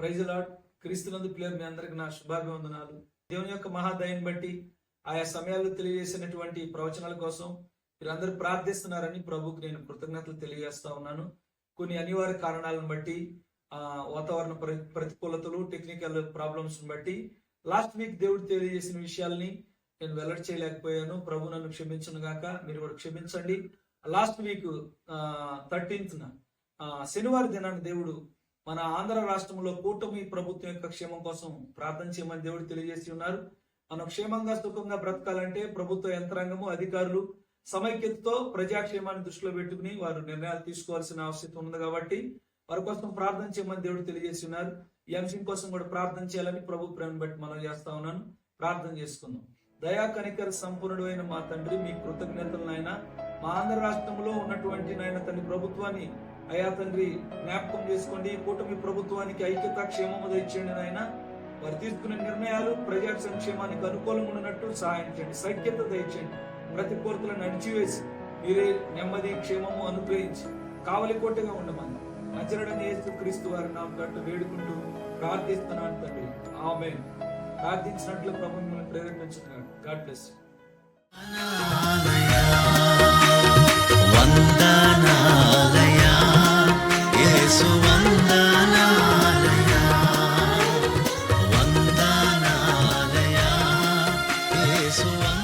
Praise lord క్రీస్తునందు ప్లేయర్ మీ అందరికి నా శుభాభివందనాలు. దేవుని యొక్క మహాదయని బట్టి ఆయా సమయాల్లో తెలియజేసినటువంటి ప్రవచనాల కోసం మీరందరూ ప్రార్థిస్తున్నారని ప్రభుకి నేను కృతజ్ఞతలు తెలియజేస్తా ఉన్నాను. కొన్ని అనివార్య కారణాలను బట్టి ఆ వాతావరణ ప్రతికూలతలు టెక్నికల్ ప్రాబ్లమ్స్ బట్టి లాస్ట్ వీక్ దేవుడు తెలియజేసిన విషయాల్ని నేను వెల్లడి చేయలేకపోయాను. ప్రభు నన్ను క్షమించను గాక. మీరు కూడా క్షమించండి. లాస్ట్ వీక్ థర్టీన్త్ శనివారం దినాన్ని దేవుడు మన ఆంధ్ర రాష్ట్రంలో కూటమి ప్రభుత్వం యొక్క క్షేమం కోసం ప్రార్థన చేయమని దేవుడు తెలియజేసి ఉన్నారు. మనం క్షేమంగా సుఖంగా బ్రతకాలంటే ప్రభుత్వ యంత్రాంగము అధికారులు సమైక్యతతో ప్రజాక్షేమాన్ని దృష్టిలో పెట్టుకుని వారు నిర్ణయాలు తీసుకోవాల్సిన అవసరం ఉంది కాబట్టి వారి కోసం ప్రార్థన చేయమని దేవుడు తెలియజేసి ఉన్నారు. ఈ అంశం కోసం కూడా ప్రార్థన చేయాలని ప్రభు ప్రేమను బట్టి మనం చేస్తా ఉన్నాను. ప్రార్థన చేసుకుందాం. దయా కనికర సంపూర్ణుడు అయిన మా తండ్రి మీ కృతజ్ఞతలు నాయన. మా ఆంధ్ర రాష్ట్రంలో ఉన్నటువంటి నాయన తన ప్రభుత్వాన్ని అయా తండ్రి జ్ఞాపకం చేసుకోండి. కూటమి ప్రభుత్వానికి ఐక్యత క్షేమము తెచ్చండి నాయన. వారు తీసుకునే నిర్ణయాలు ప్రజా సంక్షేమానికి అనుకూలంగా ఉన్నట్టు సహాయం చేయండి. సఖ్యత దయచేయండి. ప్రతి కోరికలను అణిచివేసి మీరే నెమ్మది క్షేమము అనుగ్రహించి కావలి కోటగా ఉండమని నజరడని యేసు క్రీస్తు వారి నామ గట్టు వేడుకుంటూ ప్రార్థిస్తున్నాను తండ్రి. ఆమె ప్రార్థించినట్లు ప్రభు మిమ్మల్ని ప్రేరేపించున్నాడు గాడ్ బ్లెస్ So one.